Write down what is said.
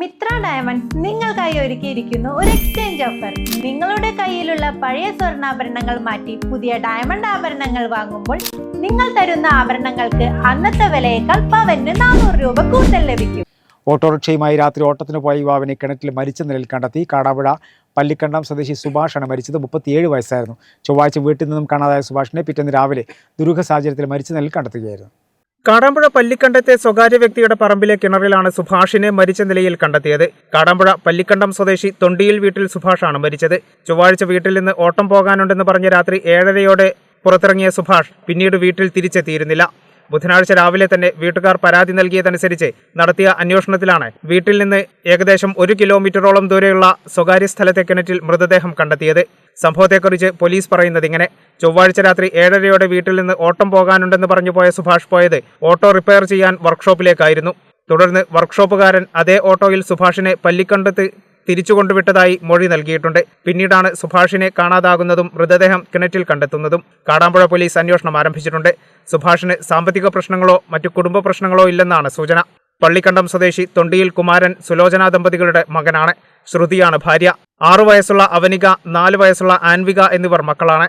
Mitra diamond നിങ്ങൾക്കായി ഒരുക്കിയിരിക്കുന്നു ഒരു എക്സ്ചേഞ്ച് ഓഫർ നിങ്ങളുടെ കയ്യിലുള്ള പഴയ സ്വർണാഭരണങ്ങൾ മാറ്റി പുതിയ ഡയമണ്ട് ആഭരണങ്ങൾ വാങ്ങുമ്പോൾ നിങ്ങൾ തരുന്ന ആഭരണങ്ങൾക്ക് അന്നത്തെ വിലയേക്കാൾ പവന് നാനൂറ് രൂപ കൂടുതൽ ലഭിക്കും. ഓട്ടോറിക്ഷയുമായി രാത്രി ഓട്ടത്തിന് പോയ യുവാവിനെ കിണറ്റിൽ മരിച്ച നിലയിൽ കണ്ടെത്തി കാടാപുഴ പള്ളിക്കണ്ടം സ്വദേശി സുഭാഷാണ് മരിച്ചത് മുപ്പത്തിയേഴ് വയസ്സായിരുന്നു. ചൊവ്വാഴ്ച വീട്ടിൽ നിന്നും കാണാതായ സുഭാഷിനെ പിറ്റേന്ന് രാവിലെ ദുരൂഹ സാഹചര്യത്തിൽ മരിച്ച നിലയിൽ കണ്ടെത്തുകയായിരുന്നു. കാടാമ്പുഴ പല്ലിക്കണ്ടത്തെ സ്വകാര്യ വ്യക്തിയുടെ പറമ്പിലെ കിണറിലാണ് സുഭാഷിനെ മരിച്ച നിലയിൽ കണ്ടെത്തിയത്. കാടാമ്പുഴ പല്ലിക്കണ്ടം സ്വദേശി തൊണ്ടിയിൽ വീട്ടിൽ സുഭാഷാണ് മരിച്ചത്. ചൊവ്വാഴ്ച വീട്ടിൽ നിന്ന് ഓട്ടം പോകാനുണ്ടെന്ന് പറഞ്ഞ രാത്രി ഏഴരയോടെ പുറത്തിറങ്ങിയ സുഭാഷ് പിന്നീട് വീട്ടിൽ തിരിച്ചെത്തിയിരുന്നില്ല. ബുധനാഴ്ച രാവിലെ തന്നെ വീട്ടുകാർ പരാതി നൽകിയതനുസരിച്ച് നടത്തിയ അന്വേഷണത്തിലാണ് വീട്ടിൽ നിന്ന് ഏകദേശം ഒരു കിലോമീറ്ററോളം ദൂരെയുള്ള സ്വകാര്യ സ്ഥലത്തെ കിണറ്റിൽ മൃതദേഹം കണ്ടെത്തിയത്. സംഭവത്തെക്കുറിച്ച് പോലീസ് പറയുന്നത് ഇങ്ങനെ ചൊവ്വാഴ്ച രാത്രി ഏഴരയോടെ വീട്ടിൽ നിന്ന് ഓട്ടം പോകാനുണ്ടെന്ന് പറഞ്ഞു പോയ സുഭാഷ് പോയത് ഓട്ടോ റിപ്പയർ ചെയ്യാൻ വർക്ക്ഷോപ്പിലേക്കായിരുന്നു തുടർന്ന് വർക്ക്ഷോപ്പുകാരൻ അതേ ഓട്ടോയിൽ സുഭാഷിനെ പല്ലിക്കണ്ടത്ത് തിരിച്ചു കൊണ്ടുവിട്ടതായി മൊഴി നൽകിയിട്ടുണ്ട്. പിന്നീടാണ് സുഭാഷിനെ കാണാതാകുന്നതും മൃതദേഹം കിണറ്റിൽ കണ്ടെത്തുന്നതും. കാടാമ്പുഴ പോലീസ് അന്വേഷണം ആരംഭിച്ചിട്ടുണ്ട്. സുഭാഷിന് സാമ്പത്തിക പ്രശ്നങ്ങളോ മറ്റു കുടുംബ പ്രശ്നങ്ങളോ ഇല്ലെന്നാണ് സൂചന. പള്ളിക്കണ്ടം സ്വദേശി തൊണ്ടിയിൽ കുമാരൻ സുലോചന ദമ്പതികളുടെ മകനാണ്. ശ്രുതിയാണ് ഭാര്യ. ആറു വയസ്സുള്ള അവനിക നാല് വയസ്സുള്ള ആൻവിക എന്നിവർ മക്കളാണ്.